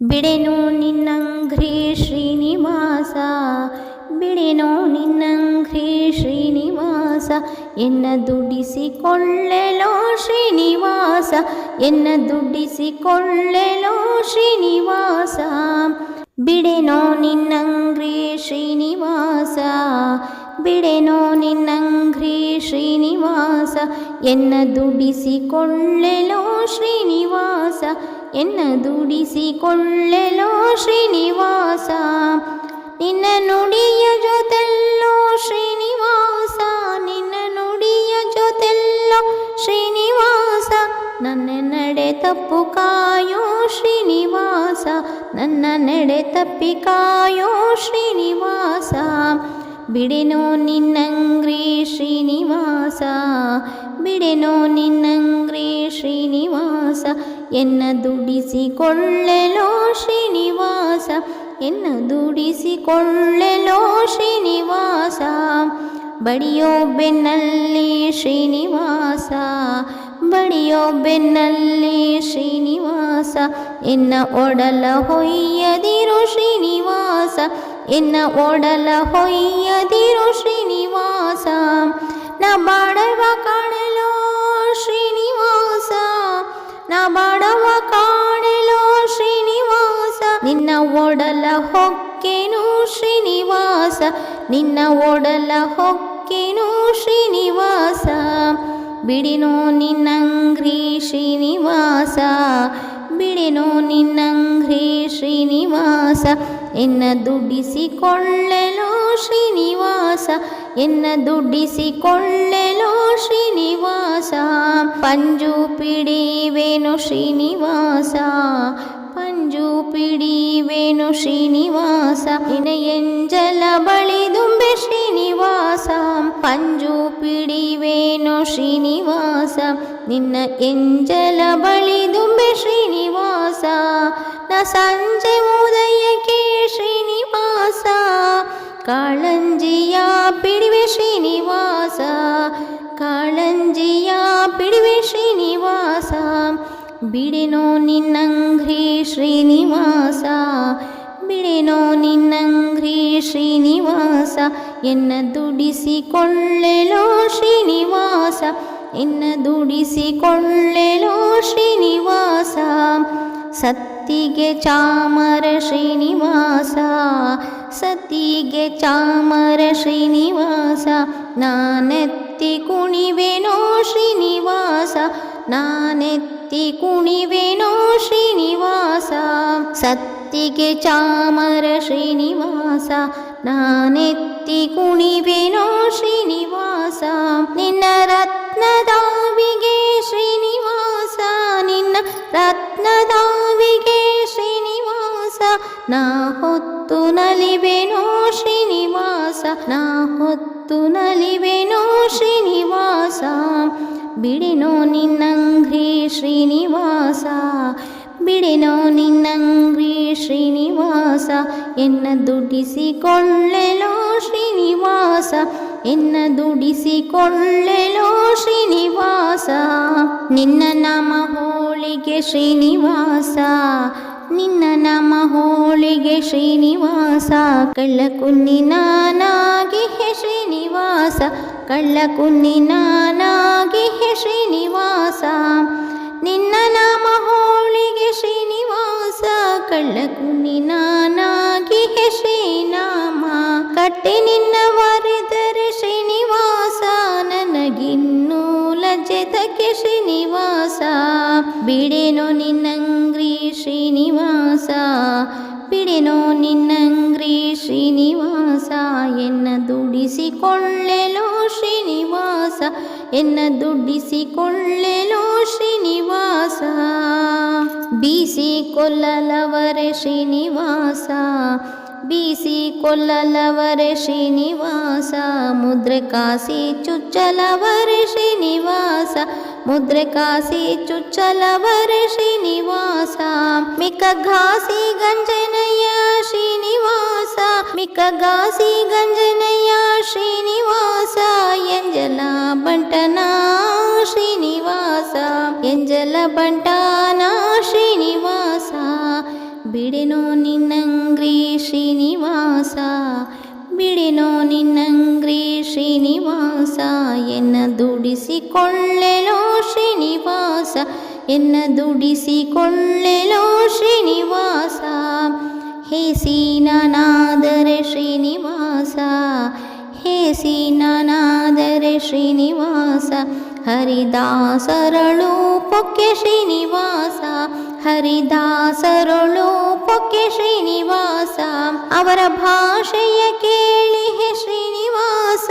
ಬಿಡೆನು ನಿನ್ನಂಘ್ರಿ ಶ್ರೀನಿವಾಸ ಬಿಡೆನು ನಿನ್ನಂಘ್ರಿ ಶ್ರೀನಿವಾಸ ಎನ್ನ ದುಡಿಸಿಕೊಳ್ಳೆಲೋ ಶ್ರೀನಿವಾಸ ಎನ್ನ ದುಡಿಸಿಕೊಳ್ಳೆಲೋ ಶ್ರೀನಿವಾಸ ಬಿಡೆನೋ ನಿನ್ನಂಗ್ರಿ ಶ್ರೀನಿವಾಸ ಬಿಡೆನೋ ನಿನ್ನಂಗ್ರಿ ಶ್ರೀನಿವಾಸ ಎನ್ನ ದುಡಿಸಿಕೊಳ್ಳೆಲೋ ಶ್ರೀನಿವಾಸ ಎನ್ನ ದುಡಿಸಿಕೊಳ್ಳೆಲೋ ಶ್ರೀನಿವಾಸ ನಿನ್ನ ನುಡಿಯ ಜೊತೆಲ್ಲೋ ಶ್ರೀನಿವಾಸ ನಿನ್ನ ನುಡಿಯ ಜೊತೆಲ್ಲೋ ಶ್ರೀನಿವಾಸ ನನ್ನ ನಡೆ ತಪ್ಪು ಕಾಯೋ ಶ್ರೀನಿವಾಸ ನನ್ನ ನಡೆ ತಪ್ಪಿ ಕಾಯೋ ಶ್ರೀನಿವಾಸ ಬಿಡೆನೋ ನಿನ್ನಂಗ್ರಿ ಶ್ರೀನಿವಾಸ ಬಿಡೆನೋ ನಿನ್ನಂಗ್ರಿ ಶ್ರೀನಿವಾಸ ಎನ್ನ ದುಡಿಸಿಕೊಳ್ಳೆಲೋ ಶ್ರೀನಿವಾಸ, ಎನ್ನ ದುಡಿಸಿಕೊಳ್ಳೆಲೋ ಶ್ರೀನಿವಾಸ. ಬಡಿಯೋ ಬೆನ್ನಲ್ಲಿ ಶ್ರೀನಿವಾಸ, ಬಡಿಯೋ ಬೆನ್ನಲ್ಲಿ ಶ್ರೀನಿವಾಸ. ಎನ್ನ ಒಡಲ ಹೊಯ್ಯದಿರು ಶ್ರೀನಿವಾಸ, ಎನ್ನ ಒಡಲ ಹೊಯ್ಯದಿರು ಶ್ರೀನಿವಾಸ. ನ ಬಾಡವ ಕಾಣಲೋ ನಿನ್ನ ಒಡಲ ಹೊಕ್ಕಿನು ಶ್ರೀನಿವಾಸ. ಬಿಡಿನೋ ನಿನ್ನಂಗ್ರಿ ಶ್ರೀನಿವಾಸ. ಬಿಡಿನೋ ನಿನ್ನಂಗ್ರಿ ಶ್ರೀನಿವಾಸ. ಎನ್ನ ದುಡ್ಡಿಸಿಕೊಳ್ಳಲು ಶ್ರೀನಿವಾಸ. ಎನ್ನ ದುಡ್ಡಿಸಿಕೊಳ್ಳಲು ಶ್ರೀನಿವಾಸ. ಪಂಜು ಪಿಡಿವೇನು ಶ್ರೀನಿವಾಸ. ಪಂಜು ಪಿಡಿವೇನು ಶ್ರೀನಿವಾಸ. ಇನ ಎಂಜಲ ಪಂಜು ಪಿಡಿವೇನು ಶ್ರೀನಿವಾಸ ನಿನ್ನ ಎಂಜಲ ಬಳಿದುಂಬೆ ಶ್ರೀನಿವಾಸ ನ ಸಂಜೆ ಉದಯಕ್ಕೆ ಶ್ರೀನಿವಾಸ ಕಾಳಂಜಿಯ ಪಿಡಿವೆ ಶ್ರೀನಿವಾಸ ಕಾಳಂಜಿಯ ಪಿಡಿವೆ ಶ್ರೀನಿವಾಸ ಬಿಡೆನೋ ನಿನ್ನಂಘ್ರಿ ಶ್ರೀನಿವಾಸ ಬಿಡೆನೋ ನಿನ್ನಂಘ್ರಿ ಶ್ರೀನಿವಾಸ ಎನ್ನ ದುಡಿಸಿಕೊಳ್ಳೆಲೋ ಶ್ರೀನಿವಾಸ ಎನ್ನ ದುಡಿಸಿಕೊಳ್ಳೆಲೋ ಶ್ರೀನಿವಾಸ ಸತ್ತಿಗೆ ಚಾಮರ ಶ್ರೀನಿವಾಸ ಸತ್ತಿಗೆ ಚಾಮರ ಶ್ರೀನಿವಾಸ ನಾನೆತ್ತಿ ಕುಣಿವೆನೋ ಶ್ರೀನಿವಾಸ ನಾನೆತ್ತಿ ಕುಣಿವೆನೋ ಶ್ರೀನಿವಾಸ ಸತ್ತಿಗೆ ಚಾಮರ ಶ್ರೀನಿವಾಸ ನಾನೆತ್ತಿ ಕುಣಿವೆನೋ ಶ್ರೀನಿವಾಸ ನಿನ್ನ ರತ್ನದಾವಿಗೆ ಶ್ರೀನಿವಾಸ ನಿನ್ನ ರತ್ನದಾವಿಗೆ ಶ್ರೀನಿವಾಸ ನಾ ಹೊತ್ತು ನಲಿವೆನೋ ಶ್ರೀನಿವಾಸ ನಾ ಹೊತ್ತು ನಲಿವೆನೋ ಶ್ರೀನಿವಾಸ ಬಿಡಿನೋ ನಿನ್ನಂಘ್ರಿ ಶ್ರೀನಿವಾಸ ಬಿಡೆನೋ ನಿನ್ನಂಗ್ರಿ ಶ್ರೀನಿವಾಸ ಎನ್ನ ದುಡಿಸಿಕೊಳ್ಳೆಲೋ ಶ್ರೀನಿವಾಸ ಎನ್ನ ದುಡಿಸಿಕೊಳ್ಳೆಲೋ ಶ್ರೀನಿವಾಸ ನಿನ್ನ ನಾಮ ಹೋಳಿಗೆ ಶ್ರೀನಿವಾಸ ನಿನ್ನ ನಾಮ ಹೋಳಿಗೆ ಶ್ರೀನಿವಾಸ ಕಳ್ಳ ಕುನ್ನಿ ನಾನಾಗಿ ಹೆ ಶ್ರೀನಿವಾಸ ಕಳ್ಳ ಕುನ್ನಿ ನಾನಾಗಿ ಹೆ ಶ್ರೀನಿವಾಸ ನಿನ್ನ ನಾಮ ಹೋಳಿಗೆ ಶ್ರೀನಿವಾಸ ಬಿಡೆನೋ ನಿನ್ನಂಗ್ರಿ ಶ್ರೀನಿವಾಸ ಎನ್ನ ದುಡಿಸಿಕೊಳ್ಳೆಲೋ ಶ್ರೀನಿವಾಸ ಎನ್ನ ದುಡ್ಡಿಸಿಕೊಳ್ಳೆಲೋ ಶ್ರೀನಿವಾಸ ಬೀಸಿ ಕೊಲ್ಲಲವರೆ ಶ್ರೀನಿವಾಸ ಬೀಸಿ ಕೊಲ್ಲಲವರೆ ಶ್ರೀನಿವಾಸ ಮುದ್ರೆ ಕಾಸಿ ಚುಚ್ಚಲವರೆ ಶ್ರೀನಿವಾಸ ಮುದ್ರೆ ಕಾಸಿ ಚುಚ್ಚಲವರೆ ಶ್ರೀನಿವಾಸ ಮಿಕ್ಕ ಘಾಸಿ ಗಂಜನಯ್ಯ ಶ್ರೀನಿವಾಸ ಮಿಕ್ಕ ಘಾಸಿ ಗಂಜನಯ್ಯ ಶ್ರೀನಿವಾಸ ಎಂಜಲ ಬಂಟನ ಶ್ರೀನಿವಾಸ ಎಂಜಲ ಬಂಟನ ಶ್ರೀನಿವಾಸ ಬಿಡೆನೋ ನಿನ್ನಂಗ್ರಿ ಶ್ರೀನಿವಾಸ ಬಿಡೆನೋ ನಿನ್ನಂಗ್ರಿ ಶ್ರೀನಿವಾಸ ಎನ್ನ ದುಡಿಸಿಕೊಳ್ಳೆಲೋ ಶ್ರೀನಿವಾಸ, ಎನ್ನ ದುಡಿಸಿಕೊಳ್ಳೆಲೋ ಶ್ರೀನಿವಾಸ. ಹೇ ಸೀನನಾದರೆ ಶ್ರೀನಿವಾಸ, ಹೇ ಸೀನನಾದರೆ ಶ್ರೀನಿವಾಸ. ಹರಿದಾಸರಳು ಪೊಕ್ಕೆ ಶ್ರೀನಿವಾಸ, ಹರಿದಾಸರಳು ಪೊಕ್ಕೆ ಶ್ರೀನಿವಾಸ. ಅವರ ಭಾಷೆಯ ಕೇಳಿ ಹೇ ಶ್ರೀನಿವಾಸ,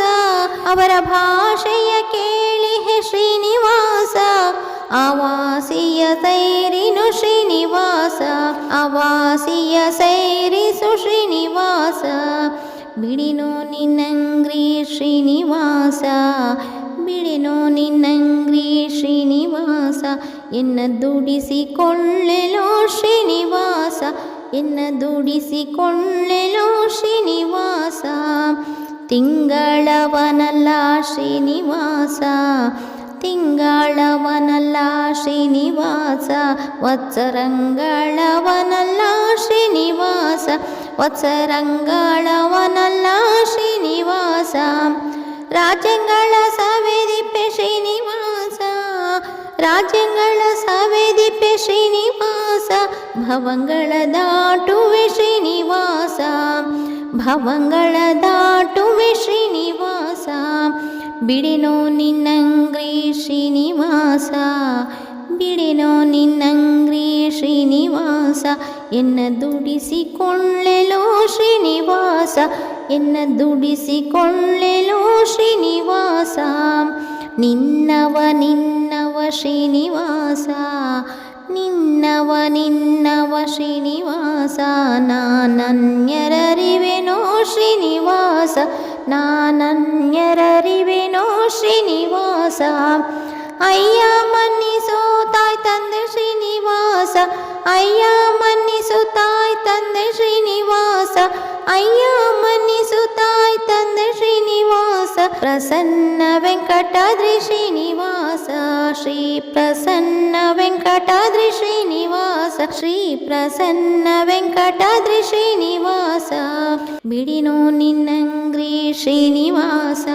ಅವರ ಭಾಷೆಯ ಕೇಳಿ ಹೇ ಶ್ರೀನಿವಾಸ. ಆವಾಸಿಯ ಸೈರಿನು ಶ್ರೀನಿವಾಸ ಆವಾಸಿಯ ಸೈರಿಸು ಶ್ರೀನಿವಾಸ ಬಿಡಿನೋ ನಿನ್ನಂಗ್ರಿ ಶ್ರೀನಿವಾಸ ಬಿಡಿನೋ ನಿನ್ನಂಗ್ರಿ ಶ್ರೀನಿವಾಸ ಎನ್ನ ದುಡಿಸಿಕೊಳ್ಳೆಲೋ ಶ್ರೀನಿವಾಸ ಎನ್ನ ದುಡಿಸಿಕೊಳ್ಳೆಲೋ ಶ್ರೀನಿವಾಸ ತಿಂಗಳವನಲ್ಲ ಶ್ರೀನಿವಾಸ ತಿಂಗಳವನಲ್ಲ, ಶ್ರೀನಿವಾಸ. ವತ್ಸರಂಗಳವನಲ್ಲ ಶ್ರೀನಿವಾಸ. ವತ್ಸರಂಗಳವನಲ್ಲ, ಶ್ರೀನಿವಾಸ. ರಾಜ್ಯಗಳ ಸವೇದಿಪ್ಪೆ, ಶ್ರೀನಿವಾಸ. ರಾಜ್ಯಗಳ ಸವೇದಿಪ್ಪೆ, ಶ್ರೀನಿವಾಸ. ಭವಂಗಳ ದಾಟುವೆ, ಶ್ರೀನಿವಾಸ. ಭವಂಗಳ ದಾಟುವೆ, ಶ್ರೀನಿವಾಸ. ಬಿಡಿನೋ ನಿನ್ನಂಗ್ರಿ ಶ್ರೀನಿವಾಸ ಬಿಡಿನೋ ನಿನ್ನಂಗ್ರಿ ಶ್ರೀನಿವಾಸ ಎನ್ನ ದುಡಿಸಿಕೊಳ್ಳೆಲೋ ಶ್ರೀನಿವಾಸ ಎನ್ನ ದುಡಿಸಿಕೊಳ್ಳೆಲೋ ಶ್ರೀನಿವಾಸ ನಿನ್ನವ ನಿನ್ನವ ಶ್ರೀನಿವಾಸ ನಿನ್ನವ ನಿನ್ನವ ಶ್ರೀನಿವಾಸ ನಾನನ್ಯರರಿವೆನೋ ಶ್ರೀನಿವಾಸ ನಾನನ್ಯರರಿವೆನೋ ಶ್ರೀನಿವಾಸ ಅಯ್ಯ ಮನ್ನಿಸೋ ತಾಯ್ ತಂದೆ ಶ್ರೀನಿವಾಸ ಅಯ್ಯ ಮನ್ನಿಸು ತಾಯ್ ತಂದೆ ಶ್ರೀನಿವಾಸ ಅಯ್ಯ ಮನ್ನಿಸು ತಾಯ್ ತಂದೆ ಶ್ರೀನಿವಾಸ, ಪ್ರಸನ್ನ ವೆಂಕಟಾದ್ರಿ ಶ್ರೀನಿವಾಸ, ಶ್ರೀ ಪ್ರಸನ್ನ ವೆಂಕಟಾದ್ರಿ ಶ್ರೀನಿವಾಸ, ಶ್ರೀ ಪ್ರಸನ್ನ ವೆಂಕಟಾದ್ರಿ ಶ್ರೀನಿವಾಸ. ಬಿಡಿನೋ ನಿನ್ನಂಗ್ರಿ ಶ್ರೀನಿವಾಸ,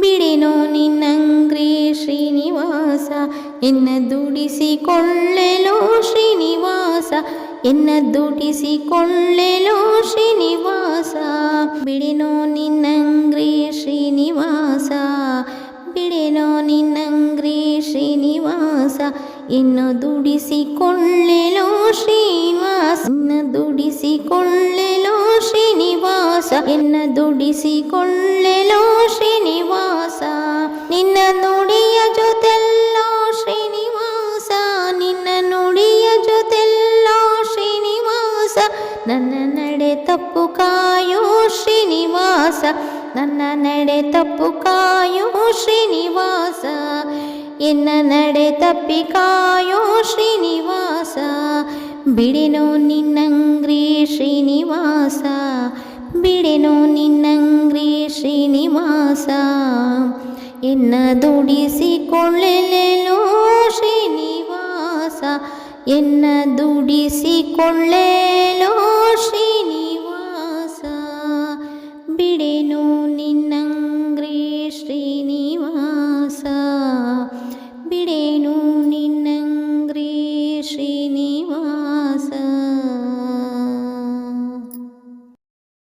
ಬಿಡಿನೋ ನಿನ್ನಂಗ್ರಿ ಶ್ರೀನಿವಾಸ ಎನ್ನ ದುಡಿಸಿಕೊಳ್ಳೆಲೋ ಶ್ರೀನಿವಾಸ ಎನ್ನ ದುಡಿಸಿಕೊಳ್ಳೆಲೋ ಶ್ರೀನಿವಾಸ? ಬಿಡಿನೋ ನಿನ್ನಂಗ್ರಿ ಶ್ರೀನಿವಾಸ? ಬಿಡೆನೋ ನಿನ್ನಂಗ್ರಿ ಶ್ರೀನಿವಾಸ? ಎನ್ನ ದುಡಿಸಿಕೊಳ್ಳೆಲೋ ಶ್ರೀನಿವಾಸ? ಎನ್ನ ದುಡಿಸಿಕೊಳ್ಳೆಲೋ ಶ್ರೀನಿವಾಸ? ಎನ್ನ ದುಡಿಸಿಕೊಳ್ಳೆಲೋ ಶ್ರೀನಿವಾಸ? ನಿನ್ನ ನುಡಿಯ ಜೊತೆಲ್ಲೋ ನನ್ನ ನಡೆ ತಪ್ಪು ಕಾಯೋ ಶ್ರೀನಿವಾಸ, ಎನ್ನ ನಡೆ ತಪ್ಪಿ ಕಾಯೋ ಶ್ರೀನಿವಾಸ, ಬಿಡೆನೋ ನಿನ್ನಂಗ್ರಿ ಶ್ರೀನಿವಾಸ, ಬಿಡೆನೋ ನಿನ್ನಂಗ್ರಿ ಶ್ರೀನಿವಾಸ, ಎನ್ನ ದುಡಿಸಿಕೊಳ್ಳೆಲೆಲೋ ಶ್ರೀನಿವಾಸ, ಎನ್ನ ದುಡಿಸಿಕೊಳ್ಳೆಲೋ ಶ್ರೀ